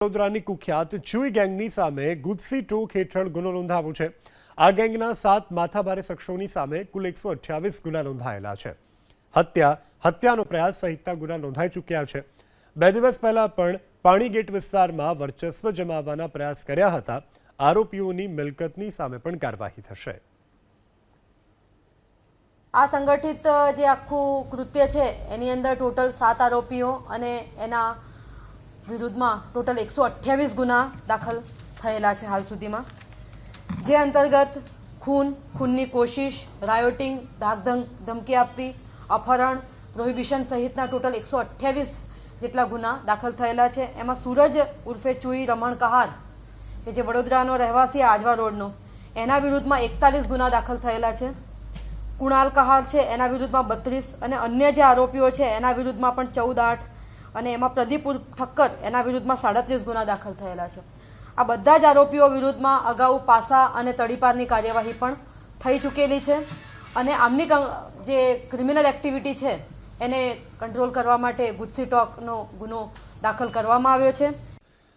વડોદરાની કુખ્યાત ચુઈ ગેંગની સામે ગુજસી ટોક હેઠળ ગુનો નોંધાવ્યો છે. આ ગેંગના સાત માથાભારે શખ્સોની સામે કુલ એકસો અઠ્યાવીસ ગુના નોંધાયેલા છે. હત્યા, હત્યાનો પ્રયાસ સહિતના ગુના નોંધાઈ ચૂક્યા છે. બે દિવસ પહેલા પણ પાણીગેટ વિસ્તારમાં વર્ચસ્વ જમાવવાના પ્રયાસ કર્યા હતા. આરોપીઓની મિલકતની સામે પણ કાર્યવાહી થશે. આ સંગઠિત જે આખું કૃત્ય છે, એની અંદર ટોટલ સાત આરોપીઓ અને એના વિરુદ્ધમાં ટોટલ એકસો અઠ્યાવીસ ગુના દાખલ થયેલા છે હાલ સુધીમાં. જે અંતર્ગત ખૂન, ખૂનની કોશિશ, રાયોટિંગ ધાકધમ ધમકી આપવી, અપહરણ, પ્રોહિબિશન સહિતના ટોટલ એકસો અઠ્યાવીસ જેટલા ગુના દાખલ થયેલા છે. એમાં સૂરજ ઉર્ફે ચુઈ રમણ કહાર, કે જે વડોદરાનો રહેવાસી આજવા રોડનો, એના વિરુદ્ધમાં એકતાલીસ ગુના દાખલ થયેલા છે. કુણાલ કહાર છે, એના વિરુદ્ધમાં બત્રીસ અને અન્ય જે આરોપીઓ છે, એના વિરુદ્ધમાં પણ ચૌદ આઠ અને એમાં પ્રદીપ ઠક્કર એના વિરુદ્ધમાં સાડત્રીસ ગુના દાખલ થયેલા છે. આ બધા જ આરોપીઓ વિરુદ્ધમાં અગાઉ પાસા અને તડીપારની કાર્યવાહી પણ થઈ ચૂકેલી છે. અને આમની જે ક્રિમિનલ એક્ટિવિટી છે, એને કંટ્રોલ કરવા માટે ગુજસી ટોકનો ગુનો દાખલ કરવામાં આવ્યો છે.